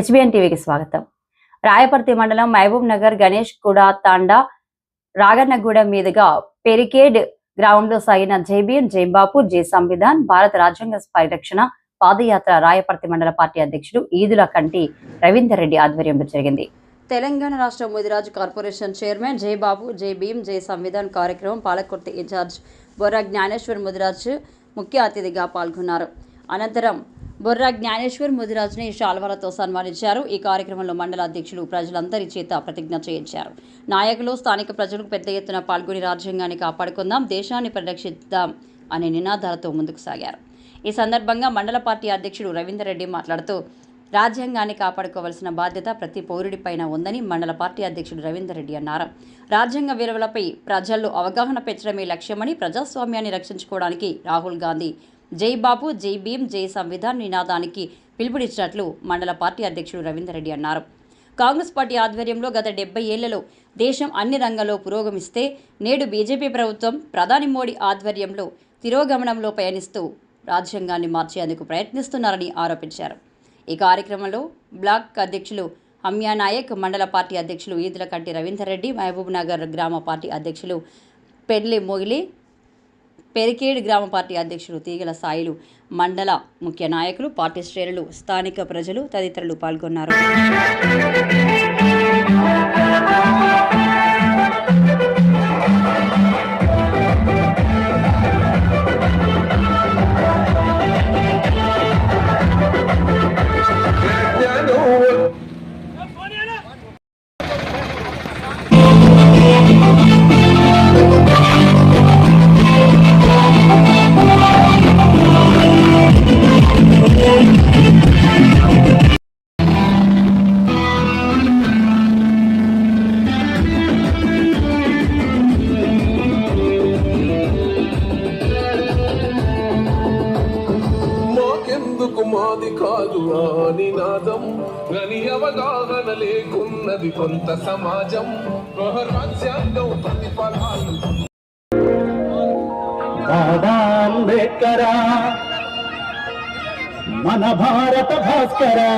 HBN టీవీకి స్వాగతం. రాయపర్తి మండలం మహబూబ్ నగర్ గణేష్ కూడా తాండా రాగన్నగూడెం మీదుగా పెరికేడ్ గ్రౌండ్లో సాగిన జైబీఎం జైబాపు జై సంవిధాన్ భారత రాజ్యాంగ పరిరక్షణ పాదయాత్ర రాయపర్తి మండల పార్టీ అధ్యక్షుడు ఈదుల కంటి రవీందర్ రెడ్డి ఆధ్వర్యంలో జరిగింది. తెలంగాణ రాష్ట్ర ముదిరాజ్ కార్పొరేషన్ చైర్మన్ జైబాబు జై భీమ్ జై సంవిధాన్ కార్యక్రమం పాలకుర్తి ఇన్ఛార్జ్ బొర్రా జ్ఞానేశ్వర్ ముదిరాజ్ ముఖ్య అతిథిగా పాల్గొన్నారు. అనంతరం బొర్రా జ్ఞానేశ్వర్ ముదిరాజుని శాల్వాలతో సన్మానించారు. ఈ కార్యక్రమంలో మండల అధ్యక్షులు ప్రజలందరి చేత ప్రతిజ్ఞ చేయించారు. నాయకులు స్థానిక ప్రజలకు పెద్ద ఎత్తున పాల్గొని రాజ్యాంగాన్ని కాపాడుకుందాం దేశాన్ని పరిరక్షిద్దాం అనే నినాదాలతో ముందుకు సాగారు. ఈ సందర్భంగా మండల పార్టీ అధ్యక్షుడు రవీందర్ రెడ్డి మాట్లాడుతూ రాజ్యాంగాన్ని కాపాడుకోవాల్సిన బాధ్యత ప్రతి పౌరుడిపైన ఉందని మండల పార్టీ అధ్యక్షుడు రవీందర్ రెడ్డి అన్నారు. రాజ్యాంగ విలువలపై ప్రజల్లో అవగాహన పెంచడమే లక్ష్యమని ప్రజాస్వామ్యాన్ని రక్షించుకోవడానికి రాహుల్ గాంధీ జై బాబు జై భీం జై సంవిధాన్ నినాదానికి పిలుపునిచ్చినట్లు మండల పార్టీ అధ్యక్షుడు రవీందర్ రెడ్డి అన్నారు. కాంగ్రెస్ పార్టీ ఆధ్వర్యంలో గత డెబ్బై ఏళ్ళలో దేశం అన్ని రంగాల్లో పురోగమిస్తే నేడు బీజేపీ ప్రభుత్వం ప్రధాని మోడీ ఆధ్వర్యంలో తిరోగమనంలో పయనిస్తూ రాజ్యాంగాన్ని మార్చేందుకు ప్రయత్నిస్తున్నారని ఆరోపించారు. ఈ కార్యక్రమంలో బ్లాక్ అధ్యక్షులు హమ్యా నాయక్ మండల పార్టీ అధ్యక్షులు ఈదులకట్టి రవీందర్ రెడ్డి మహబూబ్ నగర్ గ్రామ పార్టీ అధ్యక్షులు పెర్లి మొగిలి పెరికేడ్ గ్రామ పార్టీ అధ్యక్షులు తీగల సాయిలు మండల ముఖ్య నాయకులు పార్టీ శ్రేణులు స్థానిక ప్రజలు తదితరులు పాల్గొన్నారు. నాది కాదు ఆ నినాదం గని అవగాహన లేకున్నది కొంత సమాజం. రాజ్యాంగం ప్రతిఫలాలు బాబా అంబేద్కర మన భారత భాస్కరా.